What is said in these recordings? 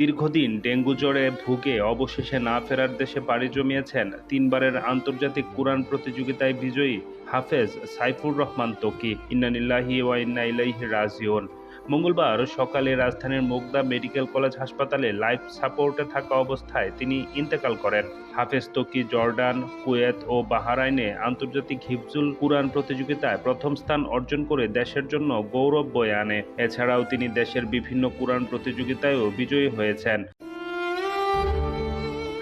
দীর্ঘদিন ডেঙ্গু জ্বরে ভুগে অবশেষে না ফেরার দেশে পাড়ি জমিয়েছেন তিনবারের আন্তর্জাতিক কোরআন প্রতিযোগিতায় বিজয়ী হাফেজ সাইফুর রহমান তকি ইন্নানিল্লাহি ওয়া ইন্না ইলাইহি রাজিউন। মঙ্গলবার সকালে রাজধানীর মোগদা মেডিকেল কলেজ হাসপাতালে লাইফ সাপোর্টে থাকা অবস্থায় তিনি ইন্তেকাল করেন। হাফেজ তকি জর্ডান, কুয়েত ও বাহারাইনে আন্তর্জাতিক হিফজুল কুরআন প্রতিযোগিতায় প্রথম স্থান অর্জন করে দেশের জন্য গৌরব বয়ে আনে। এছাড়াও তিনি দেশের বিভিন্ন কুরআন প্রতিযোগিতায়ও বিজয়ী হয়েছেন।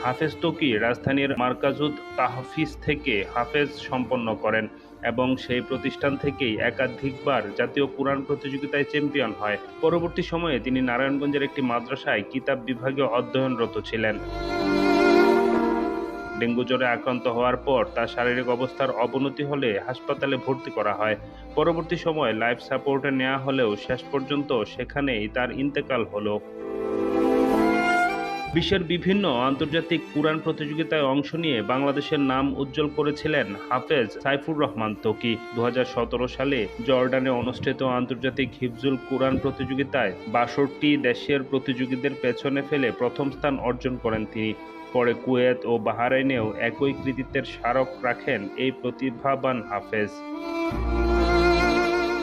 হাফেজ তকি রাজধানীর মার্কাজুদ তাহফিজ থেকে হাফেজ সম্পন্ন করেন এবং সেই প্রতিষ্ঠান থেকেই একাধিকবার জাতীয় কুরআন প্রতিযোগিতায় চ্যাম্পিয়ন হয়। পরবর্তী সময়ে তিনি নারায়ণগঞ্জের একটি মাদ্রাসায় কিতাব বিভাগে অধ্যয়নরত ছিলেন। ডেঙ্গু জ্বরে আক্রান্ত হওয়ার পর তার শারীরিক অবস্থার অবনতি হলে হাসপাতালে ভর্তি করা হয়। পরবর্তী সময়ে লাইফ সাপোর্টে নেওয়া হলেও শেষ পর্যন্ত সেখানেই তার ইন্তেকাল হলো। বিশ্বের বিভিন্ন আন্তর্জাতিক কুরআন প্রতিযোগিতায় অংশ নিয়ে বাংলাদেশের নাম উজ্জ্বল করেছিলেন হাফেজ সাইফুর রহমান তকি। দু হাজার সতেরো সালে জর্ডানে অনুষ্ঠিত আন্তর্জাতিক হিফজুল কুরআন প্রতিযোগিতায় বাষট্টি দেশের প্রতিযোগীদের পেছনে ফেলে প্রথম স্থান অর্জন করেন তিনি। পরে কুয়েত ও বাহারাইনেও একই কৃতিত্বের স্মারক রাখেন এই প্রতিভাবান হাফেজ।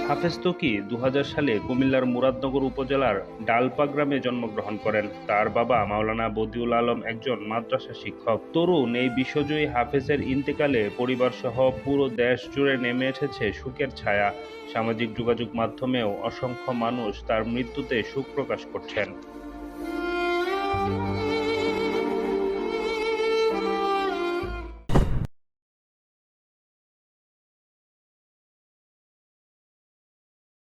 হাফেজ তকি দু হাজার সালে কুমিল্লার মুরাদনগর উপজেলার ডালপা গ্রামে জন্মগ্রহণ করেন। তার বাবা মাওলানা বদিউল আলম একজন মাদ্রাসা শিক্ষক। তরুণ এই বিশ্বজয়ী হাফেজের ইন্তেকালে পরিবারসহ পুরো দেশ জুড়ে নেমে এসেছে শোকের ছায়া। সামাজিক যোগাযোগ মাধ্যমেও অসংখ্য মানুষ তার মৃত্যুতে শোক প্রকাশ করছেন।